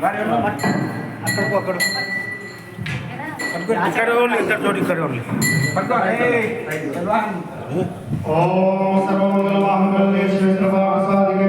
అక్కడికి అక్కడ ఇక్కడ వాళ్ళు ఇక్కడ చోటు ఇక్కడ వాళ్ళు ఓ సర్వమంగళ మాంగళ్య క్షేత్ర సాధికే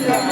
Hallelujah.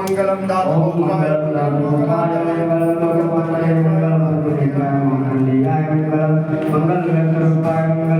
मंगल मंगल रूपाय मंगल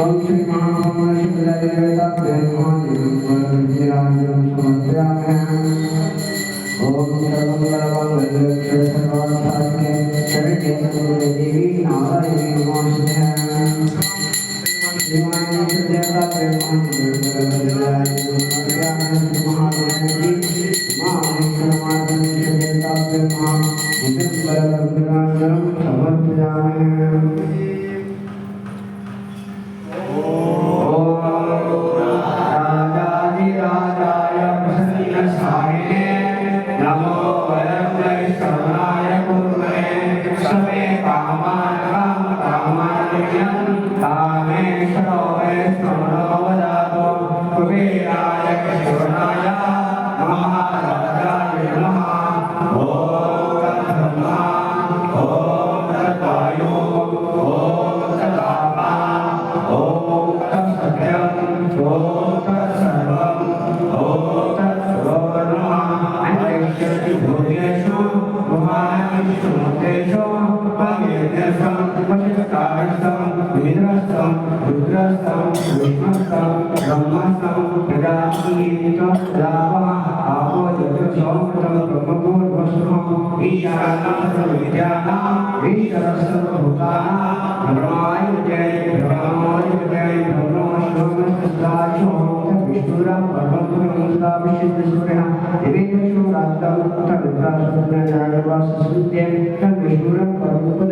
ओम श्री महाभगवान शुक्लाय देवता भगवान भगवान जी राजम समर्पयामि ओम सर्वं सर्वं वैलोक्य सर्वं सात्ये सर्वे सर्वे देवी नारायणी नमोस्तुते श्रीमान देवता भगवान भगवान जी राजम समर्पयामि महाभगवान जी महाविक्रमादित्य देवता भगवान विष्णु सर्वं सर्वं समर्पयामि गणेशम पशुस्तायस्तम विन्द्रस्तम रुद्रस्तम विष्णुस्तम ब्रह्मस्तम प्रजापतिमेत रावः आपो जगत्सौक्रम ब्रह्मपूर्वस्वम् ईशानां सर्वविद्यानां वीतरसर्वभूतानां ब्रह्माय जय ब्रह्माय जय ब्रह्मश्वमस्तदाशो विष्णुराम भगवन्तमुदाभिषिद्धसूर्यः देवेन्द्रशो राजदामुक्तविद्वासुन्द्रजागवासस्कृत्य तद्विष्णुरं परमुपद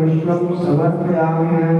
विश्व समर्पयामि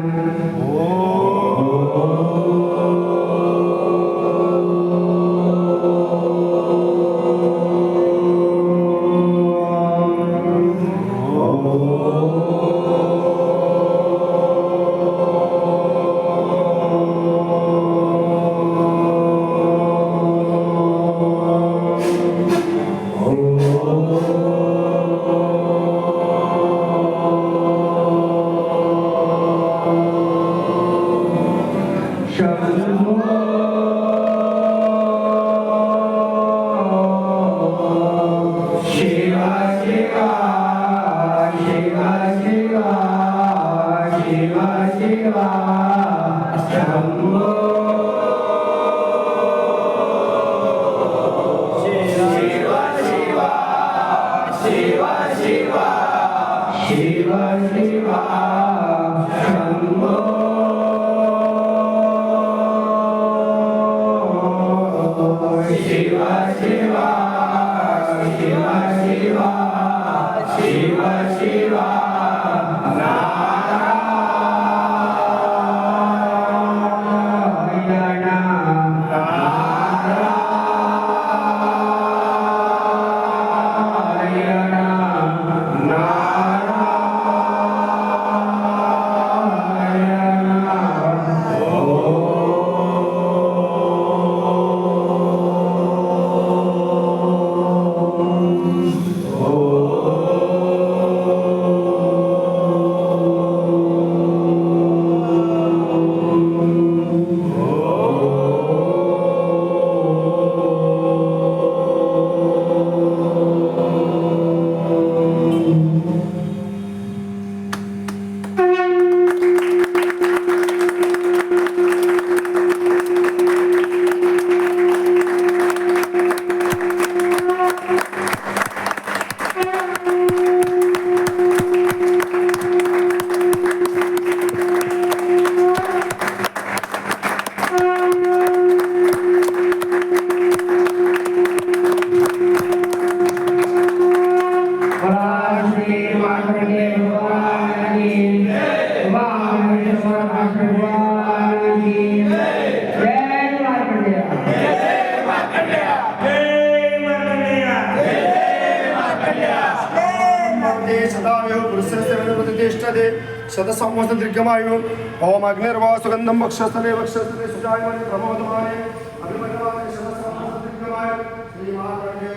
ജ്യേഷ്ഠതേ ശതസംവത്സരം ദീർഘമായു ഓം അഗ്നിർവാസുഗന്ധം വക്ഷസ്ഥലേ വക്ഷസ്ഥലേ സുജായമാനെ പ്രമോദമാനെ അഭിമന്യമാനെ ശതസംവത്സരം ദീർഘമായു ശ്രീ മഹാകണ്ഠേ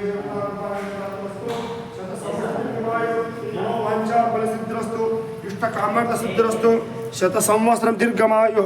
ఇష్టకామర్థ సిద్ధిరస్తు శత సంవత్సరం దీర్ఘమాయు